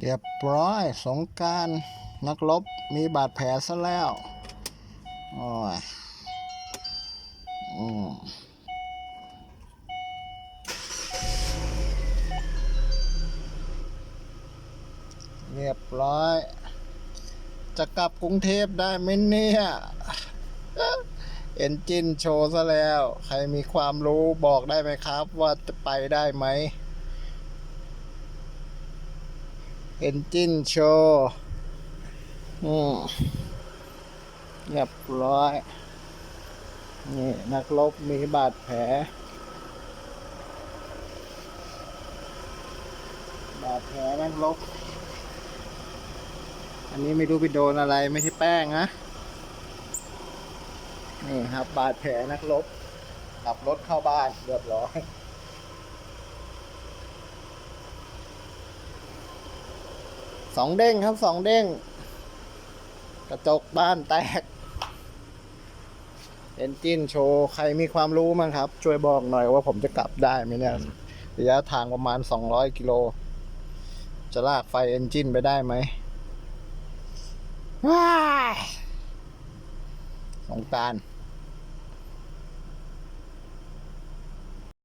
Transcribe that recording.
เรียบร้อยสงการนักรบมีบาดแผลซะแล้วโอ้ยอืมเรียบร้อย จะกลับกรุงเทพได้ไหมเนี่ย เอนจินโชว์ซะแล้ว ใครมีความรู้บอกได้ไหมครับว่าจะไปได้ไหม เอนจินโชว์เรียบร้อย นี่ นักรบมีบาดแผล บาดแผลนักรบอันนี้ไม่รู้ไปโดนอะไรไม่ใช่แป้งนะ นี่ครับ บาดแผลนักรบขับรถเข้าบ้านเรียบร้อย สองเด้งครับสองเด้ง กระจกบ้านแตก เอนจินโชว์ ใครมีความรู้มั้งครับ ช่วยบอกหน่อยว่าผมจะกลับได้ไหมเนี่ยระยะทางประมาณ 200 กิโล จะลากไฟเอนจินไปได้ไหมว้าสงกราร